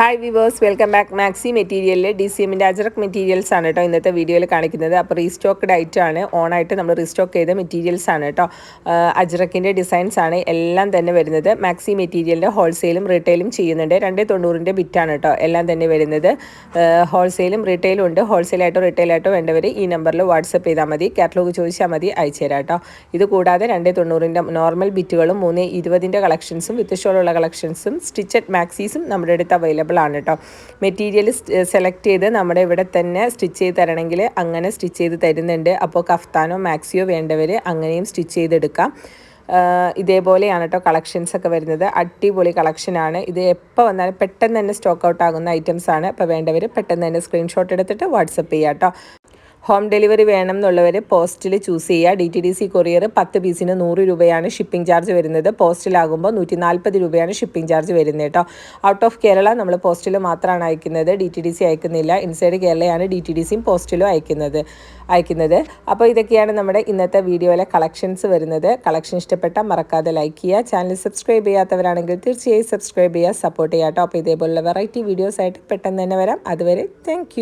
Hi viewers welcome back maxi മെറ്റീരിയലിൽ D C എമ്മിന്റെ Ajrak materials ആണ് കേട്ടോ ഇന്നത്തെ വീഡിയോയിൽ കാണിക്കുന്നത്. അപ്പോൾ റീസ്റ്റോക്ക്ഡ് ആയിട്ടാണ് ഓണായിട്ട് നമ്മൾ റീസ്റ്റോക്ക് ചെയ്ത മെറ്റീരിയൽസ് ആണ് കേട്ടോ അജറക്കിന്റെ ഡിസൈൻസ് ആണ് എല്ലാം തന്നെ വരുന്നത്. മാക്സി മെറ്റീരിയലിന്റെ ഹോൾസെയിലും റീറ്റെയിലും ചെയ്യുന്നുണ്ട്. രണ്ടേ തൊണ്ണൂറിന്റെ ബിറ്റാണ് കേട്ടോ എല്ലാം തന്നെ വരുന്നത്. ഹോൾസെയിലും റീറ്റെയിലും ഉണ്ട്. ഹോൾസെയിലായിട്ടോ റീറ്റെയിലായിട്ടോ വേണ്ടവർ ഈ നമ്പറിൽ വാട്സപ്പ് ചെയ്താൽ മതി. കാറ്റലോഗ് ചോദിച്ചാൽ മതി അയച്ചു തരാം കേട്ടോ ഇത് കൂടാതെ രണ്ടേ തൊണ്ണൂറിന്റെ നോർമൽ ബിറ്റുകളും മൂന്ന് ഇരുപതിന്റെ കളക്ഷൻസും വിത്ത് ഷോളുള്ള കളക്ഷൻസും സ്റ്റിച്ചഡ് മാക്സീസും നമ്മുടെ അടുത്ത് അവൈലബിൾ ആണ് കേട്ടോ മെറ്റീരിയൽ സെലക്ട് ചെയ്ത് നമ്മുടെ ഇവിടെ തന്നെ സ്റ്റിച്ച് ചെയ്ത് തരണമെങ്കിൽ അങ്ങനെ സ്റ്റിച്ച് ചെയ്ത് തരുന്നുണ്ട്. അപ്പോൾ കഫ്താനോ മാക്സിയോ വേണ്ടവർ അങ്ങനെയും സ്റ്റിച്ച് ചെയ്തെടുക്കാം. ഇതേപോലെയാണ് കേട്ടോ കളക്ഷൻസ് ഒക്കെ വരുന്നത്. അടിപൊളി കളക്ഷനാണ് ഇത് എപ്പോൾ വന്നാലും പെട്ടെന്ന് തന്നെ സ്റ്റോക്ക് ഔട്ട് ആകുന്ന ഐറ്റംസ് ആണ്. അപ്പോൾ വേണ്ടവർ പെട്ടെന്ന് തന്നെ സ്ക്രീൻഷോട്ട് എടുത്തിട്ട് വാട്സപ്പ് ചെയ്യാം കേട്ടോ ഹോം ഡെലിവറി വേണം എന്നുള്ളവർ പോസ്റ്റിൽ ചൂസ് ചെയ്യുക. D T D C courier പത്ത് പീസിന് നൂറ് രൂപയാണ് ഷിപ്പിംഗ് ചാർജ് വരുന്നത്. പോസ്റ്റിലാകുമ്പോൾ നൂറ്റി നാൽപ്പത് രൂപയാണ് ഷിപ്പിംഗ് ചാർജ് വരുന്നത് കേട്ടോ. ഔട്ട് ഓഫ് കേരള നമ്മൾ പോസ്റ്റിൽ മാത്രമാണ് അയക്കുന്നത്. ഡി ടി ഡി സി അയക്കുന്നില്ല. ഇൻസൈഡ് കേരളയാണ് ഡി ടി ഡി സിയും പോസ്റ്റിലും അയക്കുന്നത്. അയക്കുന്നത്. അപ്പോൾ ഇതൊക്കെയാണ് നമ്മുടെ ഇന്നത്തെ വീഡിയോയിലെ കളക്ഷൻസ് വരുന്നത്. കളക്ഷൻ ഇഷ്ടപ്പെട്ട മറക്കാതെ ലൈക്ക് ചെയ്യുക. ചാനൽ സബ്സ്ക്രൈബ് ചെയ്യാത്തവരാണെങ്കിൽ തീർച്ചയായും സബ്സ്ക്രൈബ് ചെയ്യുക. സപ്പോർട്ട് ചെയ്യാം കേട്ടോ. അപ്പോൾ ഇതേപോലുള്ള വെറൈറ്റി വീഡിയോസ് ആയിട്ട് പെട്ടെന്ന് തന്നെ വരാം. അതുവരെ താങ്ക്